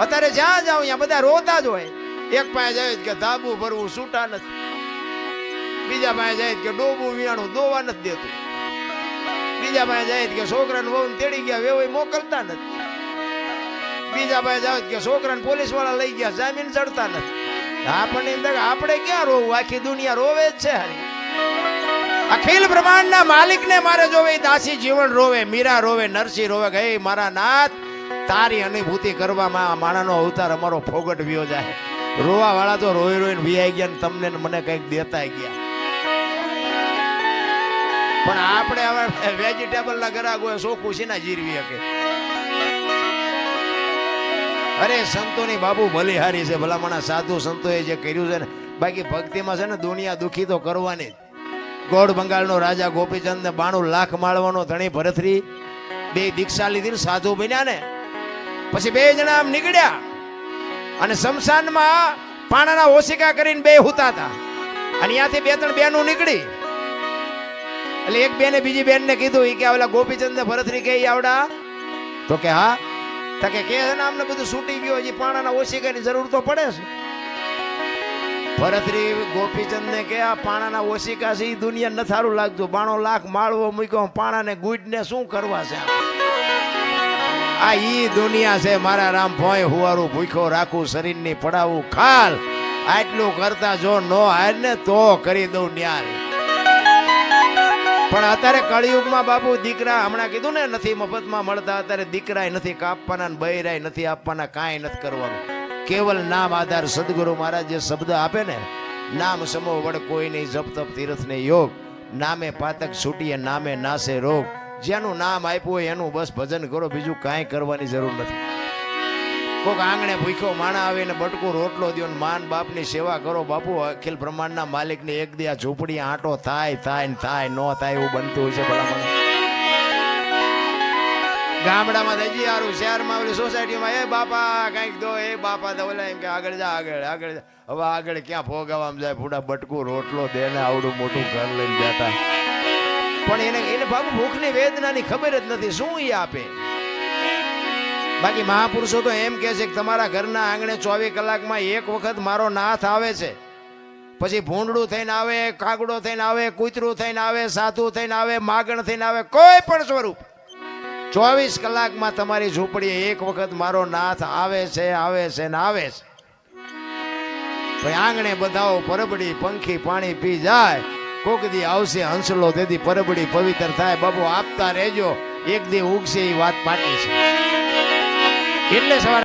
અત્યારે જ્યાં જાવ ત્યાં બધા રોતા જ હોય. એક પાસે જાય કે ધાબુ ભરવું છૂટા નથી. બીજા પાસે જાય કે ડોબું વિયાણું દોવા નથી દેતું. બીજા પાસે જાય કે છોકરાને વહુ તેડી ગયા વેવાઈ મોકલતા નથી. બીજા પાસે જાવ કે છોકરાને પોલીસવાળા લઈ ગયા, જામીન ચડતા નથી. આપણને આપણે ક્યાં રોવું? આખી દુનિયા રોવે જ છે હારી. અખિલ બ્રહ્માંડના માલિકને મારે જોવે દાસી જીવન રોવે, મીરા રોવે, નરસિંહ રોવે ગઈ મારા નાથ તારી અનુભૂતિ કરવામાં આ માણાનો અવતાર અમારો ફોગટ વ્યો જાય. રોવા વાળા તો રોઈ રોઈને વિયાઈ ગયા ને તમને મને કંઈક દેતા ગયા. પણ આપણે હવે વેજીટેબલ ના ગરાક હોય સોખું છે જીરવી શકે? અરે, સંતોની બાબુ બલિહારી છે. ભલામણા સાધુ સંતોએ જે કર્યું છે ને, બાકી ભક્તિમાં છે ને દુનિયા દુખી તો કરવાની જ. ગોળ બંગાળનો રાજા ગોપીચંદ ને બાણું લાખ માળવાનો ધણી ભરતરી બે દીક્ષા લીધી ને સાધુ બન્યા ને પછી બે જણા આમ નીકળ્યા અને શમશાનમાં પાણાના ઓશિકા કરીને બે હુતા હતા. અને ત્યાંથી બે ત્રણ બેનો નીકળી. એટલે એક બેને બીજી બેનને કીધું કે ઓલા ગોપીચંદ ભરતરી કે આવડા? તો કે હા. તો કે કે અમને બધું છૂટી ગયું, હજી પાણાના ઓશિકાની જરૂર તો પડે છે. ભરતરી ગોપીચંદ ને કે આ પાણાના ઓશિકા છે, ઈ દુનિયા ન સારું લાગતું. બાણો લાખ માળવો મૂક્યો, પાણાને ગુઈડ ને શું કરવા છે? આ ઈ દુનિયા છે મારા રામ ભોય હુવારું ભૂખો રાખું શરીરની પડાવું ખાલ. આટલું કરતા જો નો હાર ને તો કરી દઉં ન્યાલ પણ અત્યારે કળિયુગમાં બાપુ દીકરા હમણાં કીધું ને, નથી મફતમાં મળતા, અત્યારે દીકરાય નથી કાપવાના બૈરાય નથી આપવાના, કાંઈ નથી કરવાનું. કેવલ નામ આધાર સદગુરુ મહારાજ જે શબ્દ આપે ને, નામ સમો વડ કોઈ નહીં, જપ તપ, તીર્થ ને યોગ. નામે પાતક છૂટીએ, નામે નાશે રોગ. જેનું નામ આપ્યું હોય એનું બસ ભજન કરો, બીજું કાંઈ કરવાની જરૂર નથી. કોક આંગણે ભૂખ્યો માણા આવે ને બટકું રોટલો દો ને માન બાપની સેવા કરો. બાપુ, અખિલ બ્રહ્માંડના માલિકને એક દી આ ઝૂંપડી, આંટો થાય થાય ને થાય, ન થાય એવું બનતું હોય છે ભલામણ. ગામડામાં થઈ હજી સારું શહેરમાં ઓલી સોસાયટીમાં, એ બાપા, કંઈક દો, એ બાપા, તો ઓલા એમ કે, આગળ જા, આગળ આગળ. હવે આગળ ક્યાં ભોગાવામાં જાય? ફૂડા બટકું, રોટલો દે ને આવડું મોટું ઘર લઈને બેઠા. પણ એને એને બાપુ ભૂખની વેદનાની ખબર જ નથી, શું એ આપે? બાકી મહાપુરુષો તો એમ કહે છે કે તમારા ઘરના આંગણે ચોવીસ કલાકમાં એક વખત મારો નાથ આવે છે. પછી ભૂંડડું થઈને આવે, કાગડો થઈને આવે, કૂતરું થઈને આવે, સાધુ થઈને આવે, માગણ થઈને આવે, કોઈ પણ સ્વરૂપ. ચોવીસ કલાકમાં તમારી ઝૂંપડીએ એક વખત મારો નાથ આવે છે આવે છે ને આવે છે. ભાઈ આંગણે બધાઓ પરબડી, પંખી, પાણી પી જાય. કોક દી આવશે હંસલો, તેથી પરબડી પવિત્ર થાય. બાબુ આપતા રહેજો. એક દી ઉગશે એ વાત પાકી છે. એટલે સવારે